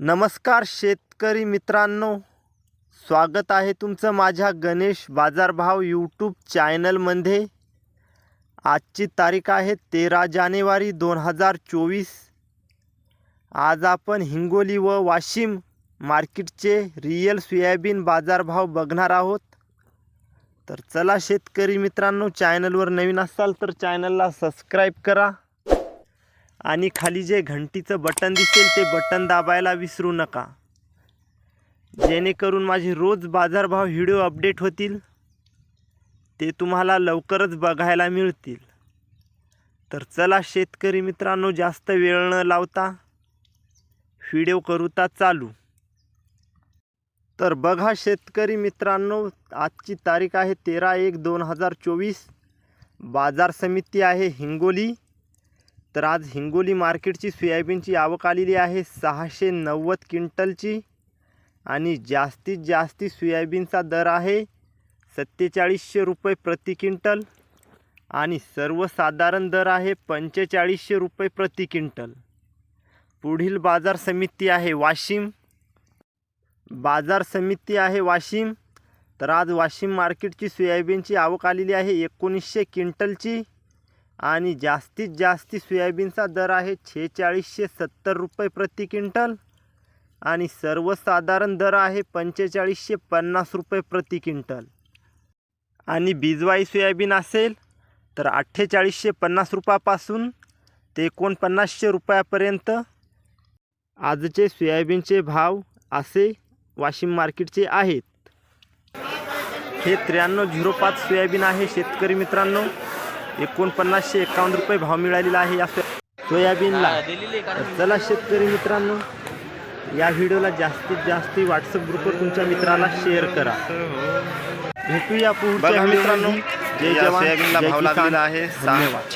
नमस्कार शेतकरी मित्रांनो. स्वागत आहे तुमचं माझ्या गणेश बाजारभाव यूट्यूब चॅनलमध्ये. आजची तारीख आहे तेरा जानेवारी दोन हजार चोवीस. आज आपण हिंगोली व वाशिम मार्केटचे रियल सोयाबीन बाजारभाव बघणार आहोत. तर चला शेतकरी मित्रांनो चॅनलवर नवीन असाल तर चॅनलला सबस्क्राईब करा. आणि खाली जे घंटीचं बटन दिसेल ते बटन दाबायला विसरू नका. जेणेकरून माझे रोज बाजारभाव व्हिडिओ अपडेट होतील ते तुम्हाला लवकरच बघायला मिळतील. तर चला शेतकरी मित्रांनो जास्त वेळ न लावता व्हिडिओ करूता चालू. तर बघा शेतकरी मित्रांनो आजची तारीख आहे तेरा एक दोन हजार चोवीस. बाजार समिती आहे हिंगोली. तर आज हिंगोली मार्केटची सोयाबीनची आवक आलेली आहे. सहाशे नव्वद क्विंटलची आणि जास्तीत जास्ती सोयाबीनचा दर आहे. सत्तेचाळीसशे रुपये प्रति क्विंटल आणि सर्वसाधारण दर आहे पंचेचाळीसशे रुपये प्रति क्विंटल. पुढील बाजार समिती आहे वाशिम. बाजार समिती आहे वाशिम. तर आज वाशिम मार्केटची सोयाबीनची आवक आलेली आहे एकोणीसशे क्विंटलची. आणि जास्तीत जास्ती सोयाबीनचा दर आहे छेचाळीसशे सत्तर रुपये प्रति क्विंटल. आणि सर्वसाधारण दर आहे पंचेचाळीसशे पन्नास रुपये प्रति क्विंटल. आणि बीजवाई सोयाबीन असेल तर अठ्ठेचाळीसशे पन्नास रुपयापासून ते एकोणपन्नासशे रुपयापर्यंत. आजचे सोयाबीनचे भाव असे वाशिम मार्केटचे आहेत. हे त्र्याण्णव झिरो पाच सोयाबीन आहे शेतकरी मित्रांनो. एकोणपन्नासशे एकावन्न रुपये भाव मिळालेला आहे या सोया सोयाबीनला चला शेतकरी मित्रांनो या व्हिडिओला जास्तीत जास्त व्हॉट्सअप ग्रुपवर तुमच्या मित्राला शेअर करा भेटूया पुढच्या मित्रांनो. जय या जवान भाव. लागलेला आहे धन्यवाद